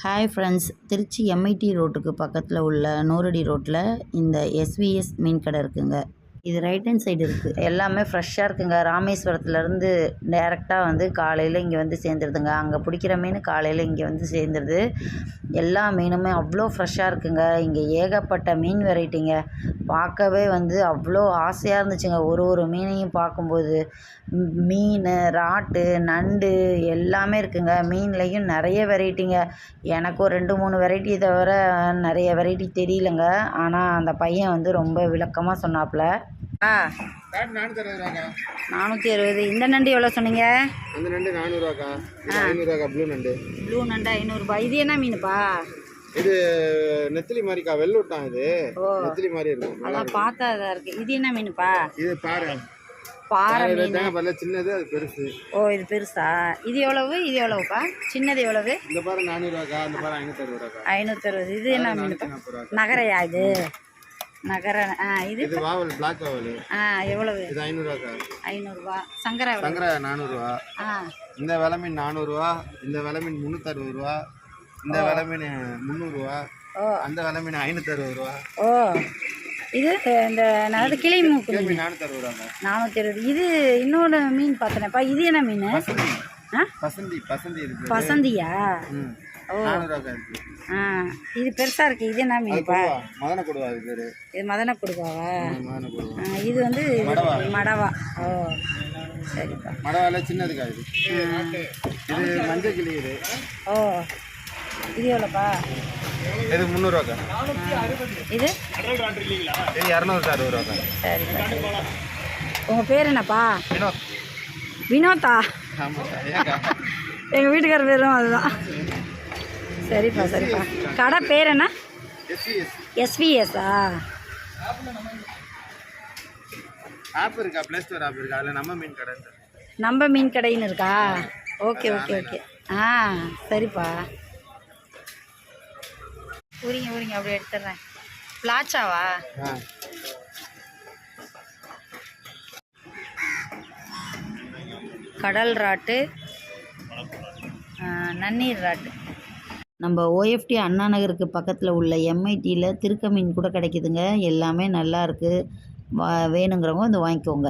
Hi friends Trichy MIT ரோட்டுக்கு பக்கத்தில் உள்ள நூறடி ரோட்டில் இந்த எஸ்விஎஸ் மீன் கடை இருக்குங்க. இது ரைட் ஹேண்ட் சைடு இருக்குது எல்லாமே ஃப்ரெஷ்ஷாக இருக்குங்க. ராமேஸ்வரத்துலேருந்து டேரெக்டாக வந்து காலையில் இங்கே வந்து சேர்ந்துருதுங்க. அங்கே பிடிக்கிற மீன் காலையில் இங்கே வந்து சேர்ந்துருது. எல்லா மீனுமே அவ்வளோ ஃப்ரெஷ்ஷாக இருக்குங்க. இங்கே ஏகப்பட்ட மீன் வெரைட்டிங்க பார்க்கவே வந்து அவ்வளோ ஆசையாக இருந்துச்சுங்க. ஒரு ஒரு மீனையும் பார்க்கும்போது. மீன் ராட்டு நண்டு எல்லாமே இருக்குங்க. மீன்லேயும் நிறைய வெரைட்டிங்க எனக்கு ஒரு ரெண்டு மூணு வெரைட்டி தவிர நிறைய வெரைட்டி தெரியலங்க. ஆனால் அந்த பையன் வந்து ரொம்ப விளக்கமாக சொன்னாப்புல. ஆ. நானூற்றி அறுபது. இந்த நண்டு எவ்வளோ சொன்னீங்க? அந்த நண்டு நானூறுவாக்கா. இது ஐநூறுவாக்கா ப்ளூ நண்டு. ப்ளூ நண்டு ஐநூறுரூபா இது என்ன மீனுப்பா? இது நெத்திலி மாதிரிக்கா வெள்ளூட்டான் இது. ஓ. நெத்திலி மாதிரி இருக்கும். அதான் பார்த்தா இதாக இருக்குது இது என்ன மீனுப்பா. இது பாரு பாறை மீன். சின்னது அது பெருசு. ஓ இது பெருசா? இது எவ்வளவு? இது எவ்வளவுப்பா? சின்னது எவ்வளவு? இந்த பாரு நானூறுவாக்கா ஐநூற்றி அறுபது இது என்ன ரூபா நகரையா இது? நகர ஆ இது இது வாவல் பிளாக் வாவல். ஆ எவ்வளவு? இது ஐநூறுவாக்கா ஐநூறுரூவா சங்கரா சங்கரா நானூறுரூவா ஆ. இந்த விலை மீன் நானூறுரூவா இந்த விலை மீன் முந்நூற்றறுபது ரூபா இந்த விலை மீன் முந்நூறுரூவா ஓ. அந்த விலை மீன் ஐநூற்றி அறுபது ரூபா ஓ. இது இந்த நான் கிளி மூக்கு மீன். நானூற்றி அறுபது ரூபாங்க நானூற்றி இருபது இது இன்னொரு மீன் பார்த்தனேப்பா. இது என்ன மீன்? பசந்தி. பசந்தி பசந்தி பசந்தியா? ஓ. ஆ இது பெருசாக இருக்குது இது என்ன மீன்ப்பா மதன கொடுவா அது பேர். இது மதன கொடுப்பாவா மதன கொடுவா ஆ, இது வந்து மடவா. ஓ சரிப்பா. மடவால சின்னதுக்கா இது? இது மஞ்சள் கிளி இது. ஓ இது எவ்வளோப்பா? இது முந்நூறுவாக்கா இது? இது அறுபது ரூபாக்கா சரிப்பா உங்கள் பேர் என்னப்பா? வினோத். ஏக்கா எங்கள் வீட்டுக்கார பேரும் அதுதான். சரிப்பா சரிப்பா. கடை பேர் என்ன? எஸ்விஎஸ்ஸா ஆப் இருக்கா? ப்ளே ஸ்டோர் ஆப் இருக்கா? அதில் நம்ம மீன் கடை. நம்ம மீன் கடைன்னு இருக்கா? Okay okay okay. ஆ சரிப்பா. ஊறிங்க ஊறிங்க அப்படியே எடுத்துடுறேன். பிளாச்சாவா கடல் ராட்டு. நன்னீர் ராட்டு. நம்ம ஓஎஃப்டி அண்ணா நகருக்கு பக்கத்தில் உள்ள எம்ஐடியில் திருக்க மீன் கூட கிடைக்குதுங்க. எல்லாமே நல்லா இருக்குது வா வேணுங்கிறவங்க வந்து வாங்கிக்கோங்க.